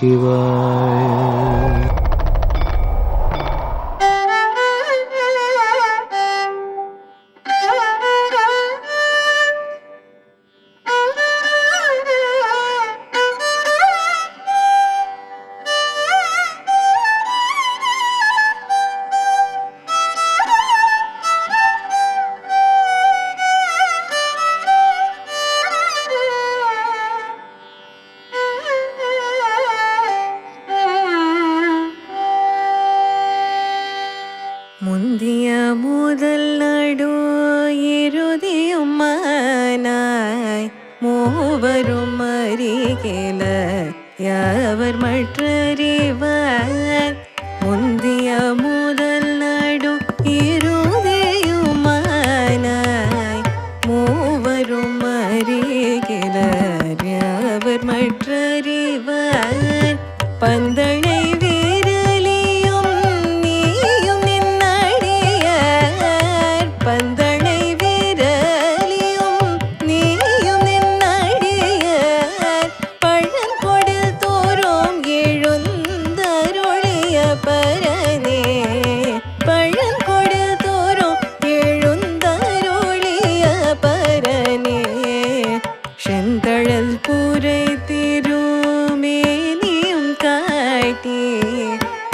शिवाय। முந்திய முதல் நடு இறுதியும் மானாய். மூவரும் அறிகில யாவர் மற்றறிவார்? முந்திய முதல் நடு இறுதியும் மானாய். மூவரும் அறிகில யாவர் மற்றறிவார்? பந்தனை പുരൈ തിരുമേനിയും കാട്ടി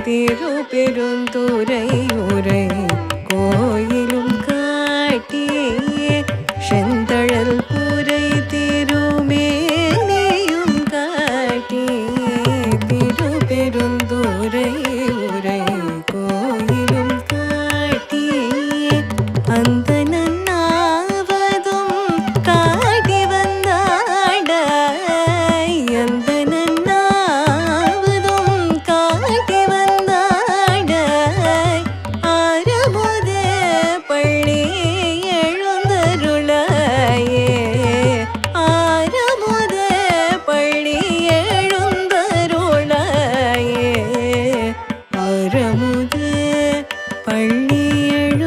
തിരുപെരുന്തുരൈ ഉരൈ കോയിലും പള്ളിയെഴുന്തരുളായേ